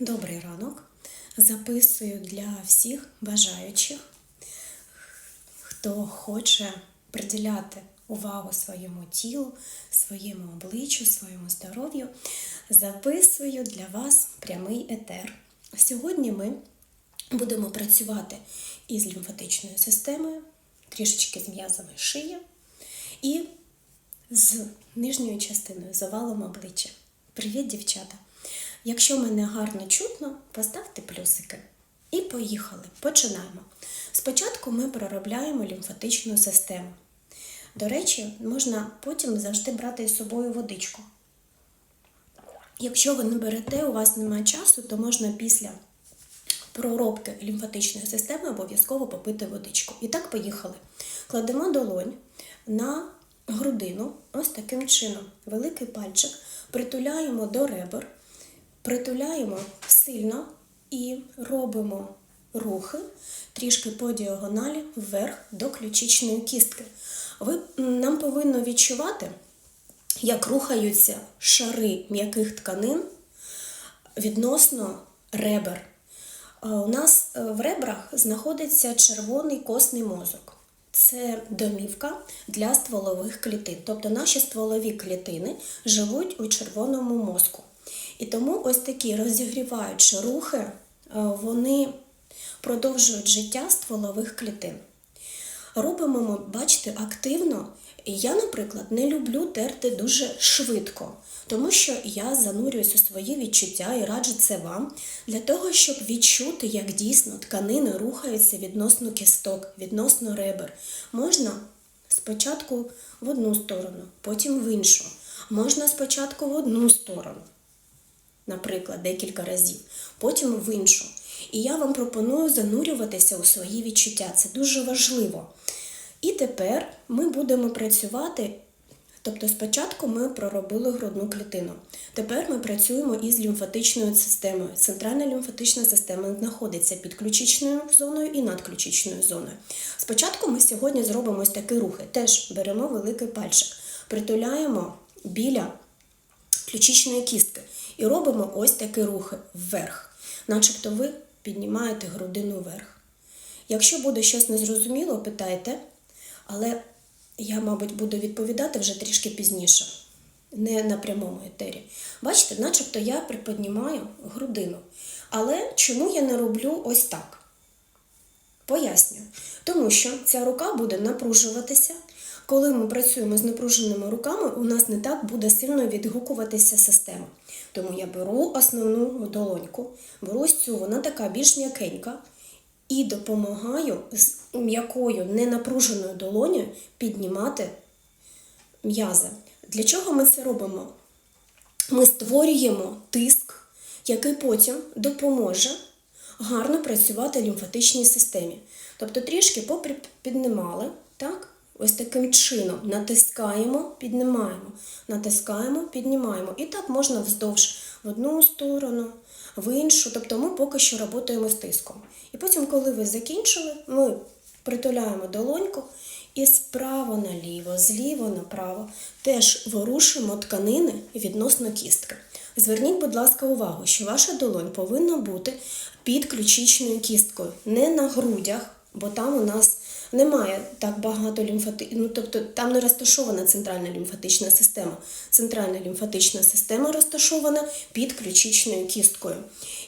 Добрий ранок. Записую для всіх бажаючих, хто хоче приділяти увагу своєму тілу, своєму обличчю, своєму здоров'ю. Записую для вас прямий етер. Сьогодні ми будемо працювати із лімфатичною системою, трішечки з м'язами шиї і з нижньою частиною, з овалом обличчя. Привіт, дівчата! Якщо мене гарно чутно, поставте плюсики. І поїхали. Починаємо. Спочатку ми проробляємо лімфатичну систему. До речі, можна потім завжди брати із собою водичку. Якщо ви не берете, у вас немає часу, то можна після проробки лімфатичної системи обов'язково попити водичку. І так, поїхали. Кладемо долонь на грудину, ось таким чином. Великий пальчик притуляємо до ребер, притуляємо сильно і робимо рухи трішки по діагоналі вверх до ключичної кістки. Ви, нам повинно відчувати, як рухаються шари м'яких тканин відносно ребер. У нас е, в ребрах знаходиться червоний костний мозок. Це домівка для стволових клітин. Тобто наші стволові клітини живуть у червоному мозку. І тому ось такі розігріваючі рухи, е, вони продовжують життя стволових клітин. Робимо ми, бачите, активно. Я, наприклад, не люблю терти дуже швидко, тому що я занурююсь у свої відчуття і раджу це вам для того, щоб відчути, як дійсно тканини рухаються відносно кісток, відносно ребер. Можна спочатку в одну сторону, потім в іншу. Можна спочатку в одну сторону, наприклад, декілька разів, потім в іншу. І я вам пропоную занурюватися у свої відчуття. Це дуже важливо. І тепер ми будемо працювати. Тобто спочатку ми проробили грудну клітину. Тепер ми працюємо із лімфатичною системою. Центральна лімфатична система знаходиться під ключичною зоною і надключичною зоною. Спочатку ми сьогодні зробимо ось такі рухи. Теж беремо великий пальчик, притуляємо біля ключичної кістки і робимо ось такі рухи вверх, начебто ви піднімаєте грудину вверх. Якщо буде щось незрозуміло, питайте, але я, мабуть, буду відповідати вже трішки пізніше, не на прямому етері. Бачите, начебто я приподнімаю грудину. Але чому я не роблю ось так? Поясню. Тому що ця рука буде напружуватися. Коли ми працюємо з напруженими руками, у нас не так буде сильно відгукуватися система. Тому я беру основну долоньку, беру ось цю, вона така більш м'якенька, і допомагаю з м'якою, ненапруженою долонею піднімати м'язи. Для чого ми це робимо? Ми створюємо тиск, який потім допоможе гарно працювати лімфатичній системі. Тобто трішки попіднімали, так? Ось таким чином натискаємо, піднімаємо, натискаємо, піднімаємо. І так можна вздовж в одну сторону, в іншу. Тобто ми поки що працюємо з тиском. І потім, коли ви закінчили, ми притуляємо долоньку і справа наліво, зліва направо теж ворушимо тканини відносно кістки. Зверніть, будь ласка, увагу, що ваша долонь повинна бути під ключичною кісткою, не на грудях, бо там у нас немає так багато лімфати... ну, тобто там не розташована центральна лімфатична система. Центральна лімфатична система розташована під ключичною кісткою.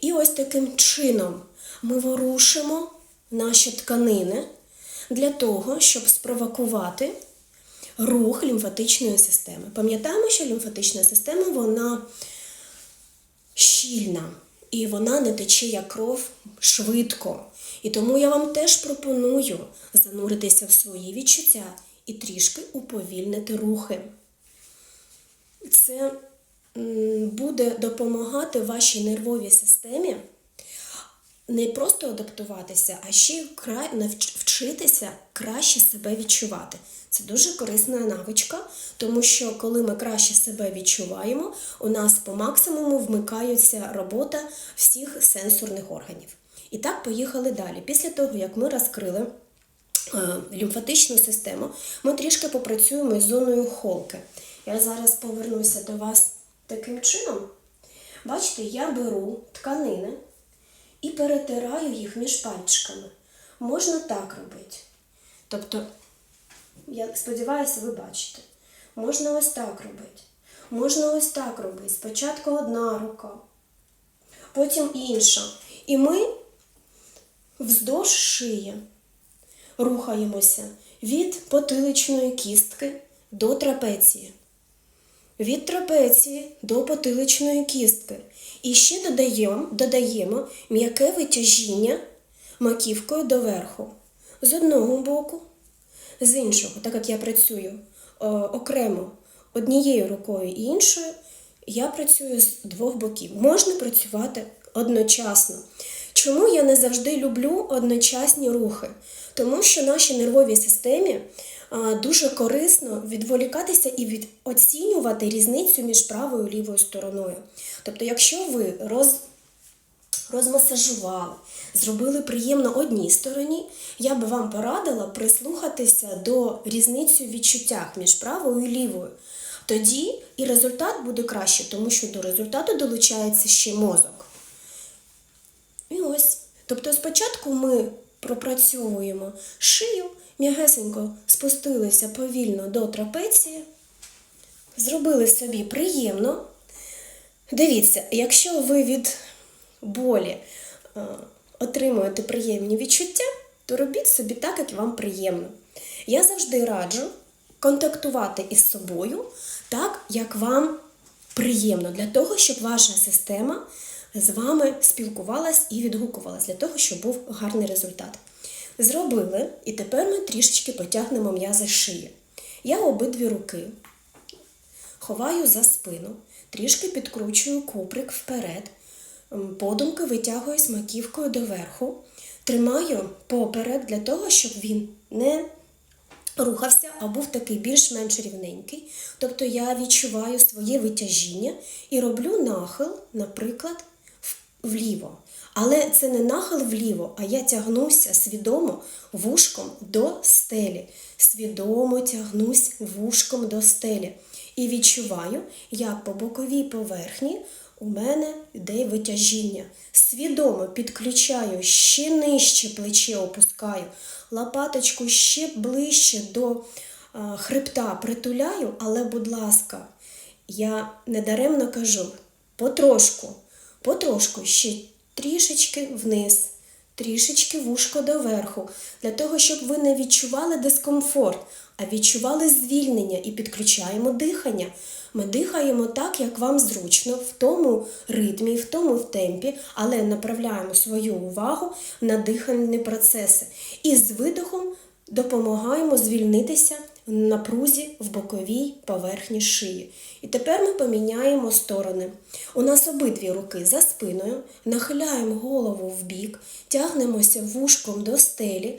І ось таким чином ми ворушимо наші тканини для того, щоб спровокувати рух лімфатичної системи. Пам'ятаємо, що лімфатична система вона щільна і вона не тече як кров швидко. І тому я вам теж пропоную зануритися в свої відчуття і трішки уповільнити рухи. Це буде допомагати вашій нервовій системі не просто адаптуватися, а ще й вчитися краще себе відчувати. Це дуже корисна навичка, тому що коли ми краще себе відчуваємо, у нас по максимуму вмикається робота всіх сенсорних органів. І так, поїхали далі. Після того, як ми розкрили е, лімфатичну систему, ми трішки попрацюємо із зоною холки. Я зараз повернуся до вас таким чином. Бачите, я беру тканини і перетираю їх між пальчиками. Можна так робити. Тобто, я сподіваюся, ви бачите. Можна ось так робити. Можна ось так робити. Спочатку одна рука, потім інша. І ми вздовж шиї рухаємося від потиличної кістки до трапеції. Від трапеції до потиличної кістки. І ще додаємо, додаємо м'яке витяжіння маківкою доверху. З одного боку, з іншого, так як я працюю е, окремо однією рукою і іншою, я працюю з двох боків. Можна працювати одночасно. Чому я не завжди люблю одночасні рухи? Тому що нашій нервовій системі дуже корисно відволікатися і від, оцінювати різницю між правою і лівою стороною. Тобто, якщо ви роз, розмасажували, зробили приємно одній стороні, я би вам порадила прислухатися до різниці в відчуттях між правою і лівою. Тоді і результат буде краще, тому що до результату долучається ще мозок. І ось. Тобто спочатку ми пропрацьовуємо шию, м'ягесенько спустилися повільно до трапеції, зробили собі приємно. Дивіться, якщо ви від болі е, отримуєте приємні відчуття, то робіть собі так, як вам приємно. Я завжди раджу контактувати із собою так, як вам приємно, для того, щоб ваша система з вами спілкувалась і відгукувалась, для того, щоб був гарний результат. Зробили, і тепер ми трішечки потягнемо м'язи шиї. Я обидві руки ховаю за спину, трішки підкручую куприк вперед, подумки витягуюсь маківкою доверху, тримаю поперек для того, щоб він не рухався, а був такий більш-менш рівненький. Тобто я відчуваю своє витяжіння і роблю нахил, наприклад, вліво. Але це не нахил вліво, а я тягнуся свідомо вушком до стелі. Свідомо тягнусь вушком до стелі. І відчуваю, як по боковій поверхні у мене йде витяжіння. Свідомо підключаю ще нижче плече опускаю, лопаточку ще ближче до а, хребта притуляю, але, будь ласка, я недаремно кажу потрошку, потрошку ще трішечки вниз, трішечки вушко доверху, для того, щоб ви не відчували дискомфорт, а відчували звільнення і підключаємо дихання. Ми дихаємо так, як вам зручно, в тому ритмі, в тому темпі, але направляємо свою увагу на дихальні процеси. І з видихом допомагаємо звільнитися напрузі в боковій поверхні шиї. І тепер ми поміняємо сторони. У нас обидві руки за спиною, нахиляємо голову в бік, тягнемося вушком до стелі,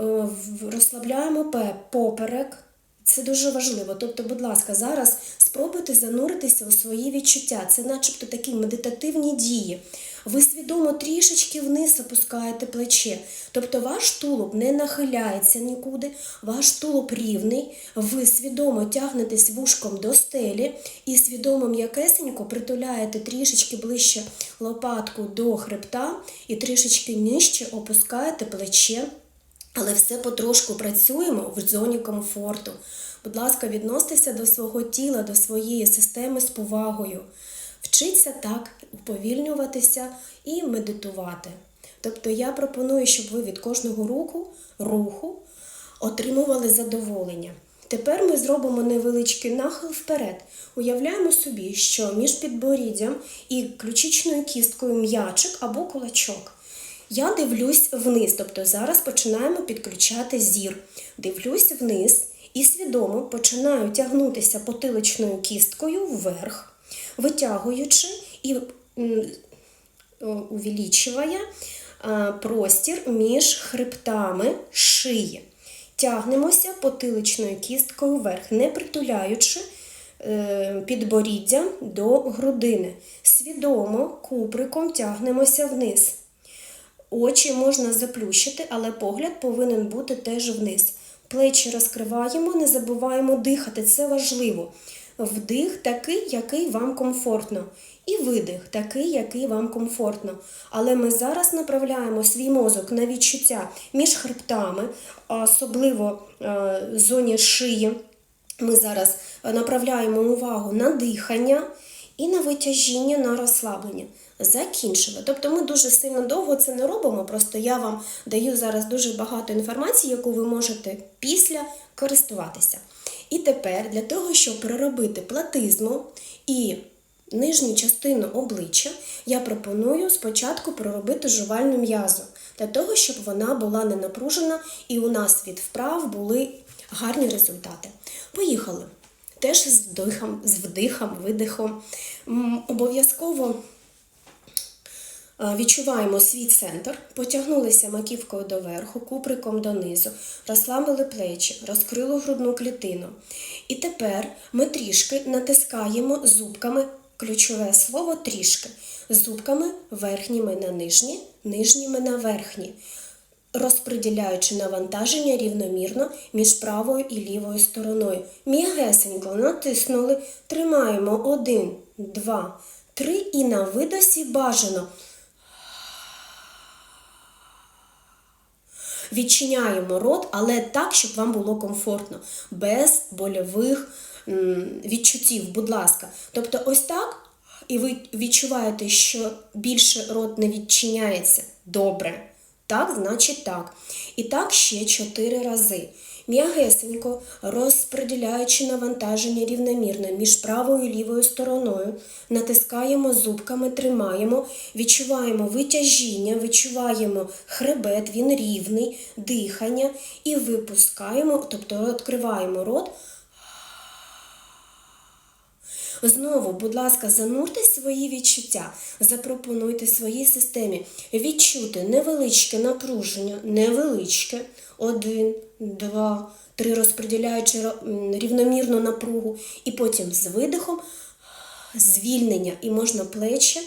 е, розслабляємо поперек. Це дуже важливо. Тобто, будь ласка, зараз спробуйте зануритися у свої відчуття. Це начебто такі медитативні дії. Ви свідомо трішечки вниз опускаєте плече. Тобто ваш тулуб не нахиляється нікуди, ваш тулуб рівний, ви свідомо тягнетесь вушком до стелі і свідомо м'якесенько притуляєте трішечки ближче лопатку до хребта і трішечки нижче опускаєте плече але все потрошку працюємо в зоні комфорту. Будь ласка, відносьтеся до свого тіла, до своєї системи з повагою. Вчіться так уповільнюватися і медитувати. Тобто я пропоную, щоб ви від кожного руху, руху отримували задоволення. Тепер ми зробимо невеличкий нахил вперед. Уявляємо собі, що між підборіддям і ключичною кісткою м'ячик або кулачок. Я дивлюсь вниз, тобто зараз починаємо підключати зір. Дивлюсь вниз і свідомо починаю тягнутися потиличною кісткою вверх, витягуючи і а, простір між хребтами шиї. Тягнемося потиличною кісткою вверх, не притуляючи е, підборіддя до грудини. Свідомо куприком тягнемося вниз. Очі можна заплющити, але погляд повинен бути теж вниз. Плечі розкриваємо, не забуваємо дихати, це важливо. Вдих такий, який вам комфортно. І видих такий, який вам комфортно. Але ми зараз направляємо свій мозок на відчуття між хребтами, особливо е, в зоні шиї. Ми зараз е, направляємо увагу на дихання і на витяжіння, на розслаблення. Закінчили. Тобто ми дуже сильно довго це не робимо, просто я вам даю зараз дуже багато інформації, яку ви можете після користуватися. І тепер для того, щоб переробити платизму і нижню частину обличчя, я пропоную спочатку проробити жувальну м'язу, для того, щоб вона була не напружена і у нас від вправ були гарні результати. Поїхали. Теж з вдихом, з вдихом, видихом. Обов'язково Відчуваємо свій центр, потягнулися маківкою доверху, куприком донизу, розслабили плечі, розкрили грудну клітину. І тепер ми трішки натискаємо зубками, ключове слово трішки, зубками верхніми на нижні, нижніми на верхні, розподіляючи навантаження рівномірно між правою і лівою стороною. М'ягесенько натиснули, тримаємо один, два, три і на видосі бажано. Відчиняємо рот, але так, щоб вам було комфортно, без больових відчуттів, будь ласка. Тобто, ось так, і ви відчуваєте, що більше рот не відчиняється. Добре. Так, значить так. І так ще чотири рази. М'ягесенько, розподіляючи навантаження рівномірно між правою і лівою стороною, натискаємо зубками, тримаємо, відчуваємо витяжіння, відчуваємо хребет, він рівний, дихання і випускаємо, тобто відкриваємо рот. Знову, будь ласка, занурте свої відчуття, запропонуйте своїй системі відчути невеличке напруження, невеличке. Один, два, три, розподіляючи рівномірну напругу, і потім з видихом звільнення, і можна плечі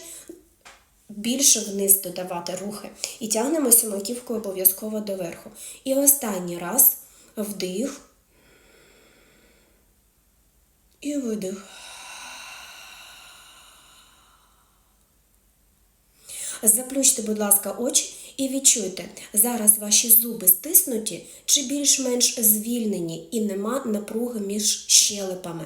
більше вниз додавати рухи. І тягнемося маківкою обов'язково доверху. І останній раз вдих і видих. Заплющте, будь ласка, очі і відчуйте, зараз ваші зуби стиснуті чи більш-менш звільнені і нема напруги між щелепами.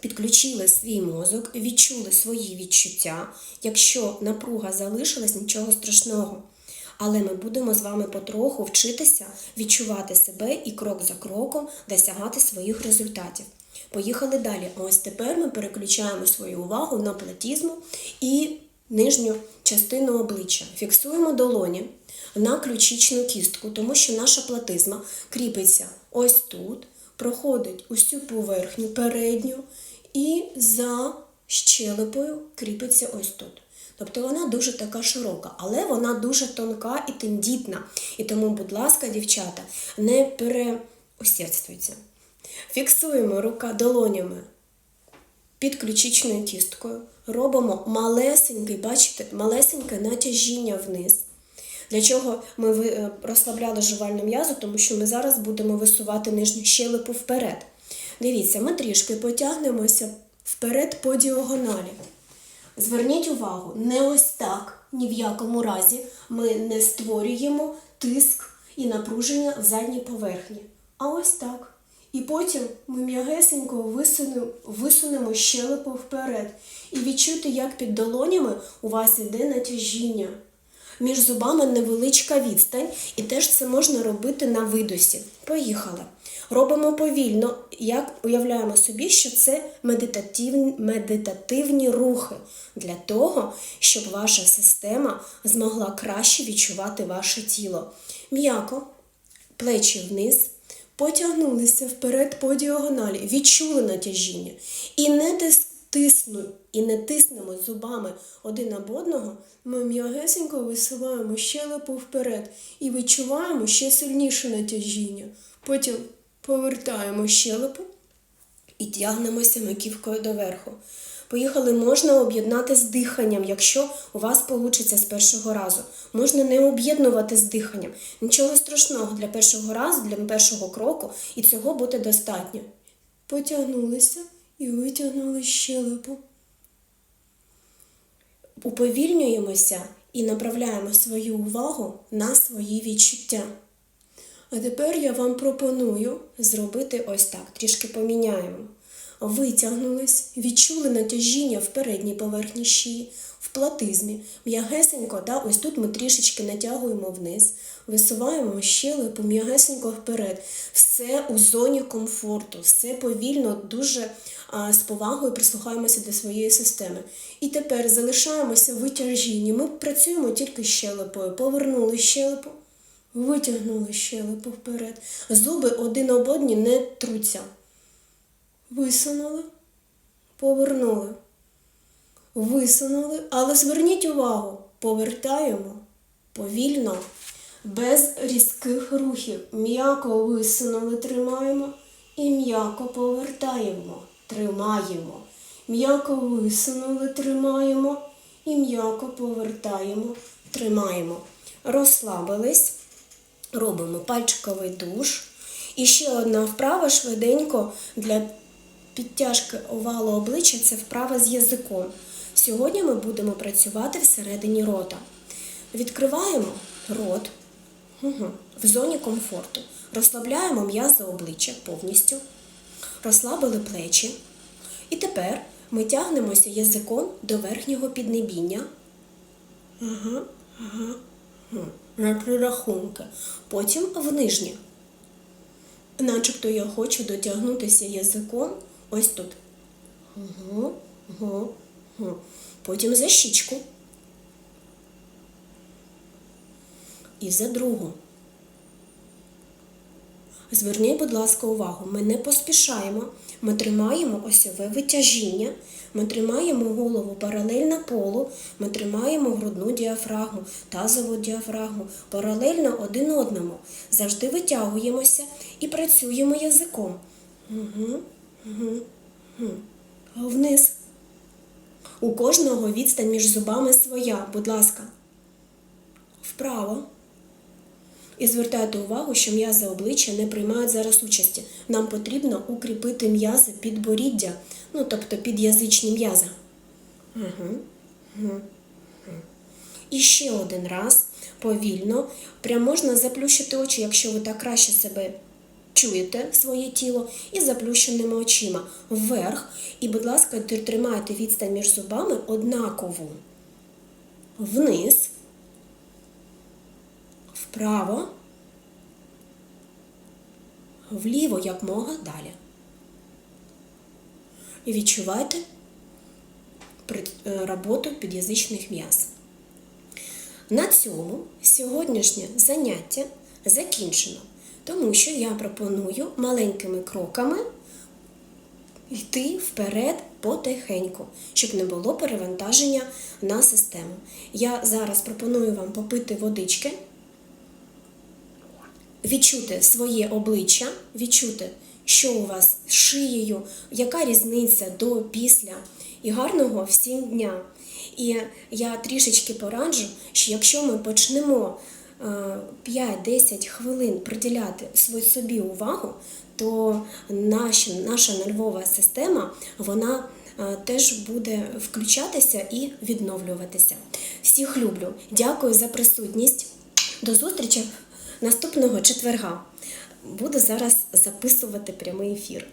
Підключили свій мозок, відчули свої відчуття. Якщо напруга залишилась, нічого страшного. Але ми будемо з вами потроху вчитися відчувати себе і крок за кроком досягати своїх результатів. Поїхали далі. Ось тепер ми переключаємо свою увагу на платізму і нижню частину обличчя. Фіксуємо долоні на ключичну кістку, тому що наша платизма кріпиться ось тут, проходить усю поверхню передню і за щелепою кріпиться ось тут. Тобто вона дуже така широка, але вона дуже тонка і тендітна. І тому, будь ласка, дівчата, не переусердствуйте. Фіксуємо рука долонями під ключичною кісткою. Робимо малесенький, бачите, малесеньке натяжіння вниз. Для чого ми е, розслабляли жувальну м'язу, тому що ми зараз будемо висувати нижню щелепу вперед. Дивіться, ми трішки потягнемося вперед по діагоналі. Зверніть увагу, не ось так, ні в якому разі ми не створюємо тиск і напруження в задній поверхні. А ось так. І потім ми м'ягесенько висунемо, висунемо щелепу вперед. І відчуйте, як під долонями у вас іде натяжіння. Між зубами невеличка відстань, і теж це можна робити на видосі. Поїхали. Робимо повільно, як уявляємо собі, що це медитативні, медитативні рухи для того, щоб ваша система змогла краще відчувати ваше тіло. М'яко, плечі вниз, потягнулися вперед по діагоналі, відчули натяжіння. І не тис- тисну, і не тиснемо зубами один об одного, ми м'ягесенько висуваємо щелепу вперед і відчуваємо ще сильніше натяжіння. Потім повертаємо щелепу і тягнемося маківкою доверху. Поїхали, можна об'єднати з диханням, якщо у вас вийде з першого разу. Можна не об'єднувати з диханням. Нічого страшного для першого разу, для першого кроку, і цього буде достатньо. потягнулися і витягнули щелепу. Уповільнюємося і направляємо свою увагу на свої відчуття. А тепер я вам пропоную зробити ось так, трішки поміняємо. Витягнулись, відчули натяжіння в передній поверхні шиї, в платизмі. М'ягесенько, да, ось тут ми трішечки натягуємо вниз, висуваємо щелепу м'ягесенько вперед. Все у зоні комфорту, все повільно, дуже а, з повагою прислухаємося до своєї системи. І тепер залишаємося витяжінні. Ми працюємо тільки щелепою, повернули щелепу. Витягнули щелепу вперед. Зуби один об одні не труться. Висунули, повернули. Висунули, але зверніть увагу, повертаємо повільно, без різких рухів. М'яко висунули, тримаємо і м'яко повертаємо, тримаємо. М'яко висунули, тримаємо і м'яко повертаємо, тримаємо. Розслабились. Робимо пальчиковий душ. І ще одна вправа швиденько для підтяжки овалу обличчя це вправа з язиком. Сьогодні ми будемо працювати всередині рота. Відкриваємо рот угу, в зоні комфорту. Розслабляємо м'язи обличчя повністю. Розслабили плечі. І тепер ми тягнемося язиком до верхнього піднебіння. Ага, ага. М, На три рахунки. Потім в нижнє. Начебто я хочу дотягнутися язиком ось тут. Угу, угу, угу. Потім за щічку. І за другу. Зверніть, будь ласка, увагу, ми не поспішаємо, ми тримаємо осьове витяжіння, ми тримаємо голову паралельно полу, ми тримаємо грудну діафрагму, тазову діафрагму, паралельно один одному. Завжди витягуємося і працюємо язиком. Угу. Вниз. У кожного відстань між зубами своя, будь ласка. Вправо. І звертайте увагу, що м'язи обличчя не приймають зараз участі. Нам потрібно укріпити м'язи підборіддя, ну тобто під'язичні м'язи. Угу. Угу. І ще один раз повільно. Прям можна заплющити очі, якщо ви так краще себе чуєте своє тіло, і заплющеними очима вверх. І, будь ласка, тримайте відстань між зубами однакову. Вниз вправо, вліво як мога далі. І відчувайте е, роботу під'язичних м'яз. На цьому сьогоднішнє заняття закінчено, тому що я пропоную маленькими кроками йти вперед потихеньку, щоб не було перевантаження на систему. Я зараз пропоную вам попити водички відчути своє обличчя, відчути, що у вас з шиєю, яка різниця до після і гарного всім дня. І я трішечки пораджу, що якщо ми почнемо 5-10 хвилин приділяти свої- собі увагу, то наша, наша нервова система вона е, теж буде включатися і відновлюватися. Всіх люблю. Дякую за присутність. До зустрічі наступного четверга. Буду зараз записувати прямий ефір.